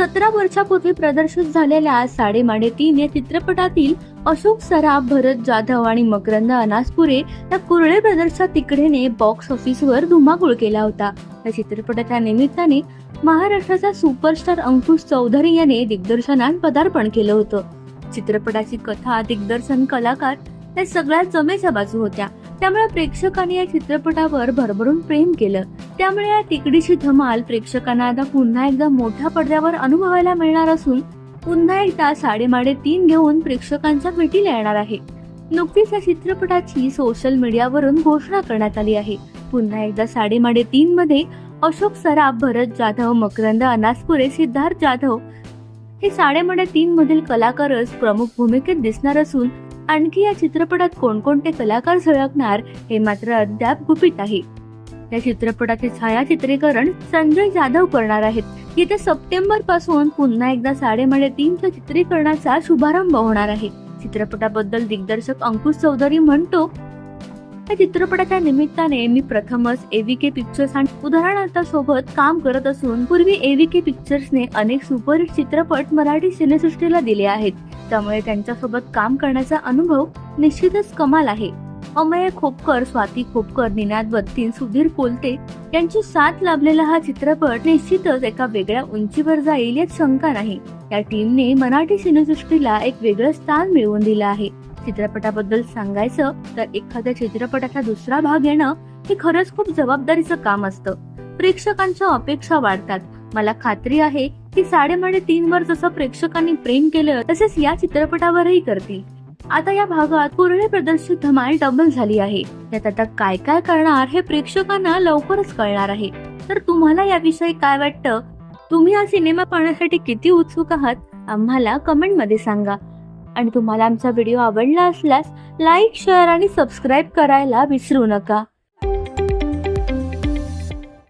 सतरा वर्षापूर्वी प्रदर्शित झालेल्या साडेमाडे तीन या चित्रपटातील अशोक सराफ भरत जाधव आणि मकरंद अनासपुरे या कुरळे ब्रदर्सच्या तिकडेने बॉक्स ऑफिसवर धुमाकूळ केला होता. या चित्रपटाच्या निमित्ताने महाराष्ट्राचा सुपरस्टार अंकुश चौधरी याने दिग्दर्शनात पदार्पण केलं होतं. चित्रपटाची कथा दिग्दर्शन कलाकार या सगळ्या जमेच्या बाजू होत्या. त्यामुळे प्रेक्षकांनी या चित्रपटावर भरभरून प्रेम केलं. त्यामुळे या तिकडीची धमाल प्रेक्षकांना आता पुन्हा एकदा मोठ्या पडद्यावर अनुभवायला मिळणार असून पुन्हा एकदा साडेमाडे तीन घेऊन प्रेक्षकांच्या भेटीला येणार आहे. नुकतीच या चित्रपटाची सोशल मीडियावरून घोषणा करण्यात आली आहे. पुन्हा एकदा साडेमाडे तीन मध्ये अशोक सराफ भरत जाधव मकरंद अनासपुरे सिद्धार्थ जाधव हे साडेमाडे तीन मधील कलाकारच प्रमुख भूमिकेत दिसणार असून आणखी या चित्रपटात कोणकोणते कलाकार झळकणार हे मात्र अद्याप गुपित आहे. या चित्रपटाचे छायाचित्रीकरण संजय जाधव करणार आहेत. येत्या सप्टेंबरपासून पुन्हा एकदा साडेमडे तीनच्या चित्रीकरणाचा शुभारंभ होणार आहे. चित्रपटाबद्दल दिग्दर्शक अंकुश चौधरी म्हणतो या चित्रपटाच्या निमित्ताने मी प्रथमच एव्हीके पिक्चर्स आणि उदाहरणार्थासोबत काम करत असून पूर्वी एव्हीके पिक्चर्सने अनेक सुपरहिट चित्रपट मराठी सिनेसृष्टीला दिले आहेत. त्यामुळे त्यांच्यासोबत काम करण्याचा अनुभव निश्चितच कमाल आहे. अमय खोपकर स्वाती खोपकर निनाद बत्तीन सुधीर कोलते यांची साथ लाभलेला हा चित्रपट निश्चितच एका वेगळ्या उंचीवर जाईल यात शंका नाही. या टीमने मराठी सिनेसृष्टीला एक वेगळं स्थान मिळवून दिलं आहे. चित्रपटाबद्दल सांगायचं तर एखाद्या चित्रपटाचा दुसरा भाग येणं हे खरंच खूप जबाबदारीचं काम असतं. प्रेक्षकांच्या अपेक्षा वाढतात. मला खात्री आहे की साडेमाडे तीन वर जसं प्रेक्षकांनी प्रेम केलं तसेच या चित्रपटावरही करतील. आता या भागात पूर्ण प्रदर्शित धमाल डबल झाली आहे. त्यात आता काय काय करणार हे प्रेक्षकांना लवकरच कळणार आहे. तर तुम्हाला याविषयी काय वाटतं? तुम्ही हा सिनेमा पाहण्यासाठी किती उत्सुक आहात? आम्हाला कमेंटमध्ये सांगा. आणि तुम्हाला आमचा व्हिडिओ आवडला असल्यास लाईक शेअर आणि सबस्क्राईब करायला विसरू नका.